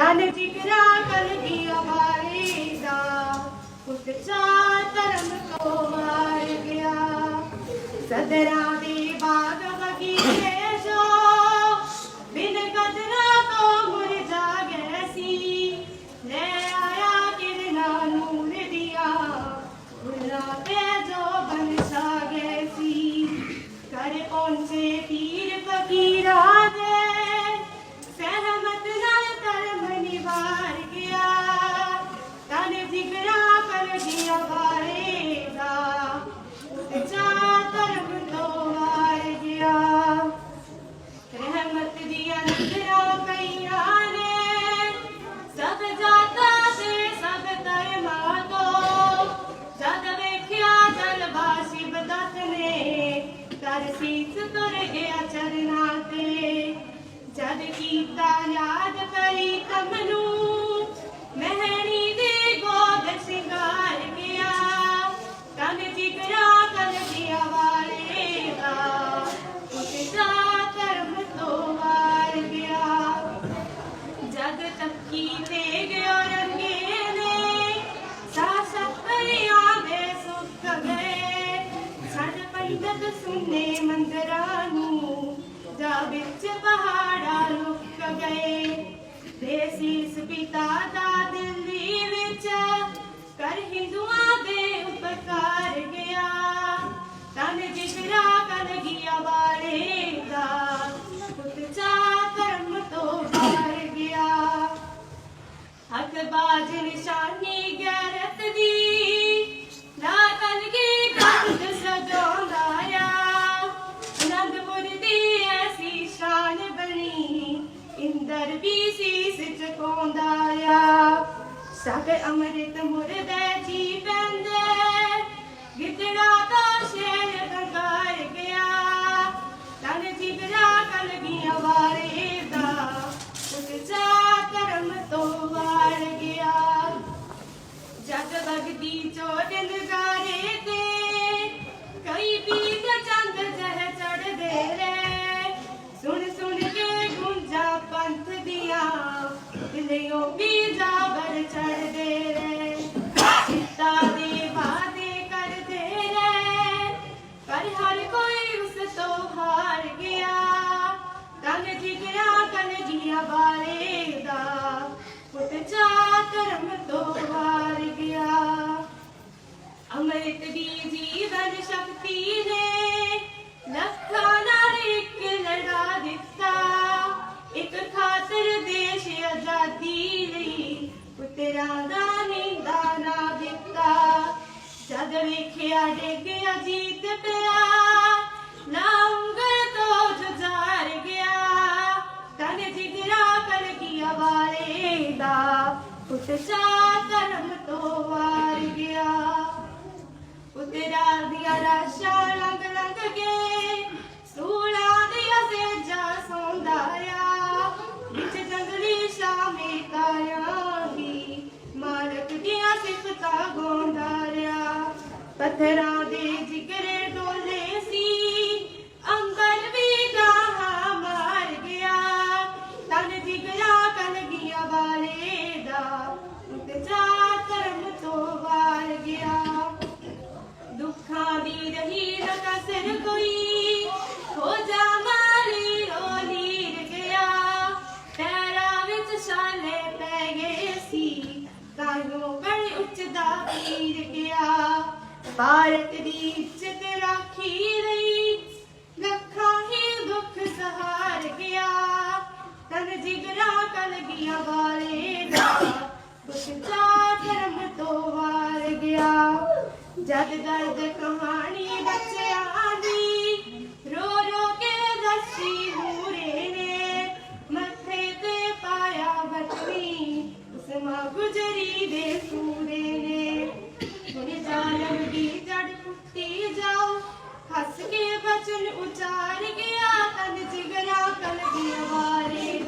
ਤਨ ਜਿਗਰਾ ਕਲਗੀਆਂ ਵਾਲੀ ਦਾ ਪੁੱਤ ਚਾ ਧਰਮ ਕੋ ਮਾਰ ਗਿਆ। ਸਦਰਾਂ ਦੇ ਬਾਗ ਸੀਸ ਤੁਰ ਗਿਆ ਚਰਨਾਂ ਤੇ। ਜਦ ਕੀਤਾ ਯਾਦ ਕਰੀ ਤਮ ਨੂੰ ਛੱਡ ਸੁਨੇ ਮੰਦਰਾਂ ਨੂੰ, ਜਾ ਵਿੱਚ ਪਹਾੜਾ ਲੁਕ ਗਏ। ਦੇਸੀਸ ਪਿਤਾ ਦਾ ਦਿੱਲੀ ਵਿੱਚ ਕਰ ਹਿੰਦੂਆਂ ਦੇ ਉਪਕਾਰ ਗਿਆ। ਤਨ ਜਿਗਰਾ ਕਰ ਗਿਆ ਵਾਲੇ ਦਾ, ਪੁੱਤ ਚਾ ਧਰਮ ਤੋਂ ਬਾਹਰ ਗਿਆ। ਹੱਕ ਬਾਜ ਨਿਸ਼ਾਨੀ ਇੰਦਰ ਵੀ ਸੀਸ ਝੁਕਾਉਂਦਾ ਆ। ਸਗ ਅੰਮ੍ਰਿਤ ਮੁਰਦੇ ਜੀ ਪੈਂਦੇ। ਗਿੱਦੜਾ ਦਿਲਿਓ ਬੀਜਾ ਜਦ ਵੇਖਿਆ ਡੇਗਿਆ ਜੀਤ ਪਿਆ। ਲਾਉਂਗਲ ਤੋਂ ਜੁਝਾਰ ਗਿਆ। ਤਨ ਜਿਗਰਾ ਕਲ ਗਿਆ ਵਾਲੇ ਦਾ। ਪੁੱਤ ਚਾ ਕਰਮ ਤੋਂ ਵਾਰ ਗਿਆ। ਉਤਰਾ ਦੀਆਂ ਰਾਸ਼ਾ ਲੰਗ ਲੰਗ ਕੇ ਸੂਲਾ ਪੱਥਰਾਂ ਦੇ ਜਿਗਰੇ ਡੋਲੇ ਸੀ ਅੰਬਰ ਵੀ ਗਾਹਾਂ ਮਾਰ ਗਿਆ। ਤਨ ਜਿਗਰਾ ਕਲ ਗਿਆ ਵਾਲੇ ਦਾ ਉਤਜਾ ਕਰਮ ਤੋਂ ਵਾਰ ਗਿਆ। ਦੁੱਖਾਂ ਦੀ ਰਹੀ ਨਾ ਕਸਰ ਕੋਈ, ਹੋ ਜਾ ਮਾਰੀ ਰੋ ਨੀਰ ਗਿਆ। ਪੈਰਾਂ ਵਿੱਚ ਛਾਲੇ ਪੈ ਗਏ ਸੀ ਕਾਹਨੂੰ ਬੜੀ ਉੱਚਦਾ ਪੀਰ ਗਿਆ। ਭਾਰਤ ਦੀ ਇੱਜ਼ਤ ਰਾਖੀ ਲਈ ਲੱਖਾਂ ਹੀ ਦੁੱਖ ਸਹਾਰ ਗਿਆ। ਤਨ ਜਿਗਰਾ ਕਲ ਗਿਆ ਵਾਲੇ ਦਾ ਕੁਛ ਧਰਮ ਤੋਂ ਵਾਰ ਗਿਆ। ਜਦ ਦਰਦ ਕਹਾਣੀ ਬੱਚਿਆਂ ਹੱਸ ਕੇ ਬਚਨ ਉਚਾਰ ਗਿਆ ਤਨ ਜਿਗਰਾ ਕਲ ਗਿਆ ਵਾਰੇ